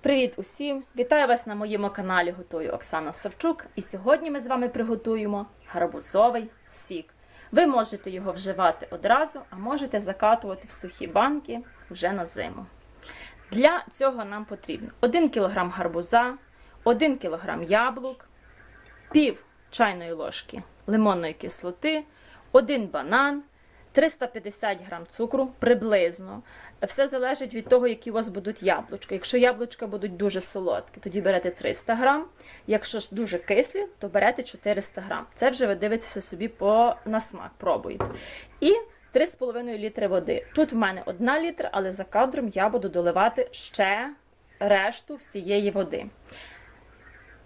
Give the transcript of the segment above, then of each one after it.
Привіт усім! Вітаю вас на моєму каналі Готую Оксана Савчук. І сьогодні ми з вами приготуємо гарбузовий сік. Ви можете його вживати одразу, а можете закатувати в сухі банки вже на зиму. Для цього нам потрібно 1 кг гарбуза, 1 кг яблук, пів чайної ложки лимонної кислоти, 1 банан, 350 г цукру приблизно. Все залежить від того, які у вас будуть яблучка. Якщо яблучка будуть дуже солодкі, тоді берете 300 грам. Якщо ж дуже кислі, то берете 400 грам. Це вже ви дивитеся собі по на смак, пробуєте. І 3,5 літри води. Тут в мене 1 літр, але за кадром я буду доливати ще решту всієї води.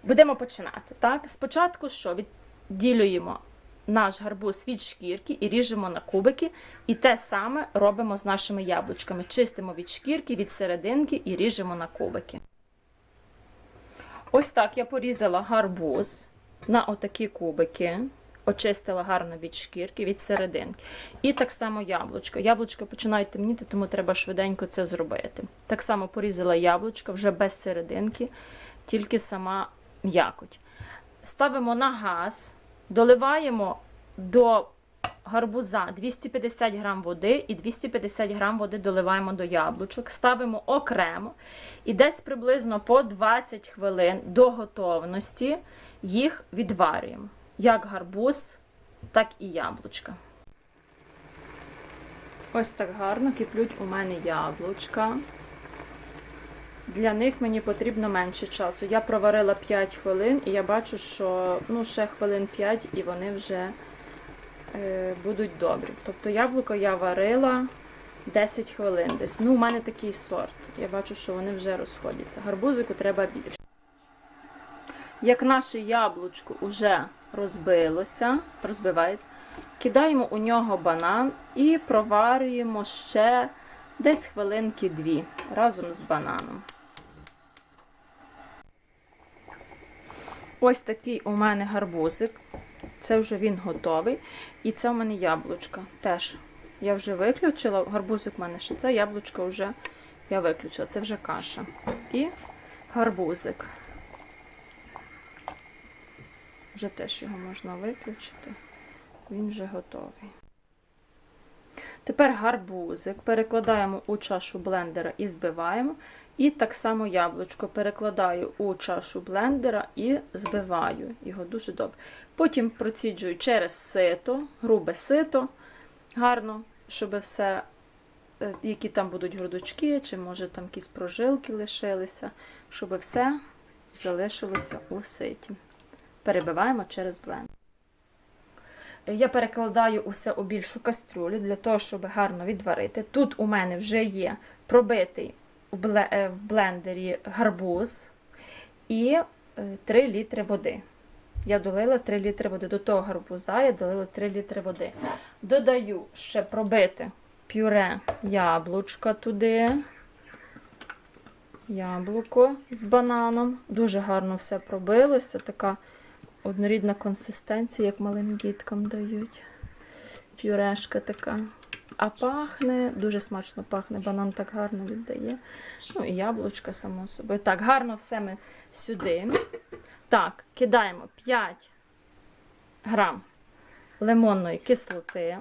Будемо починати. Так? Спочатку що? Відділюємо наш гарбуз від шкірки і ріжемо на кубики. І те саме робимо з нашими яблучками. Чистимо від шкірки, від серединки і ріжемо на кубики. Ось так я порізала гарбуз на отакі кубики. Очистила гарно від шкірки, від серединки. І так само яблучко. Яблучко починають темніти, тому треба швиденько це зробити. Так само порізала яблучко вже без серединки, тільки сама м'якоть. Ставимо на газ, доливаємо до гарбуза 250 грам води і 250 грам води доливаємо до яблучок, ставимо окремо і десь приблизно по 20 хвилин до готовності їх відварюємо. Як гарбуз, так і яблучка. Ось так гарно киплють у мене яблучка. Для них мені потрібно менше часу. Я проварила 5 хвилин і я бачу, що ну, ще хвилин 5 і вони вже е, будуть добрі. Тобто яблуко я варила 10 хвилин десь. Ну, у мене такий сорт. Я бачу, що вони вже розходяться. Гарбузику треба більше. Як наше яблучко вже розбилося, розбивається, кидаємо у нього банан і проварюємо ще десь хвилинки дві разом з бананом. Ось такий у мене гарбузик. Це вже він готовий. І це у мене яблучко. Теж я вже виключила. Гарбузик у мене ще це, яблучко вже я виключила. Це вже каша. І гарбузик. Вже теж його можна виключити. Він вже готовий. Тепер гарбузик перекладаємо у чашу блендера і збиваємо. І так само яблучко перекладаю у чашу блендера і збиваю його дуже добре. Потім проціджую через сито, грубе сито, гарно, щоб все, е, які там будуть грудочки, чи може там якісь прожилки лишилися, щоб все залишилося у ситі. Перебиваємо через блендер. Я перекладаю усе у більшу каструлю для того, щоб гарно відварити. Тут у мене вже є пробитий в блендері гарбуз і 3 літри води. Я долила 3 літри води. До того гарбуза я долила 3 літри води. Додаю ще пробити пюре яблучка туди. Яблуко з бананом. Дуже гарно все пробилося. Така однорідна консистенція, як малим діткам дають. Пюрешка така. А пахне, дуже смачно пахне, банан так гарно віддає. Ну і яблучка, само собою. Так, гарно все ми сюди. Так, кидаємо 5 грам лимонної кислоти.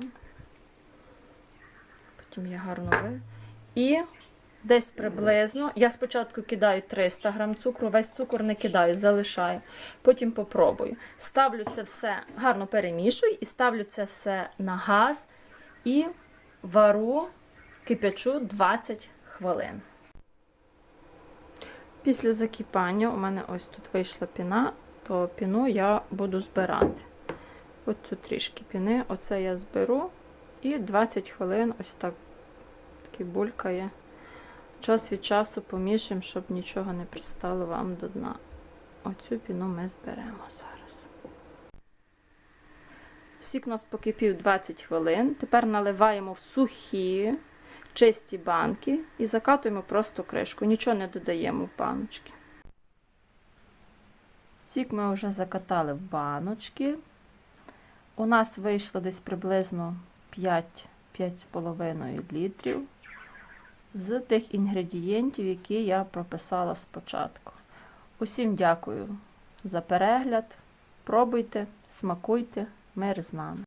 Потім я гарно ви. І десь приблизно. Я спочатку кидаю 300 грам цукру, весь цукор не кидаю, залишаю. Потім попробую. Ставлю це все, гарно перемішую і ставлю це все на газ і вару, кипячу 20 хвилин. Після закипання у мене ось тут вийшла піна, то піну я буду збирати. Ось тут трішки піни, оце я зберу. І 20 хвилин ось так такий булькає. Час від часу помішаємо, щоб нічого не пристало вам до дна. Оцю піну ми зберемо зараз. Сік у нас покипів 20 хвилин. Тепер наливаємо в сухі, чисті банки і закатуємо просто кришку. Нічого не додаємо в баночки. Сік ми вже закатали в баночки. У нас вийшло десь приблизно 5-5,5 літрів. З тих інгредієнтів, які я прописала спочатку. Усім дякую за перегляд. Пробуйте, смакуйте, мир з нами.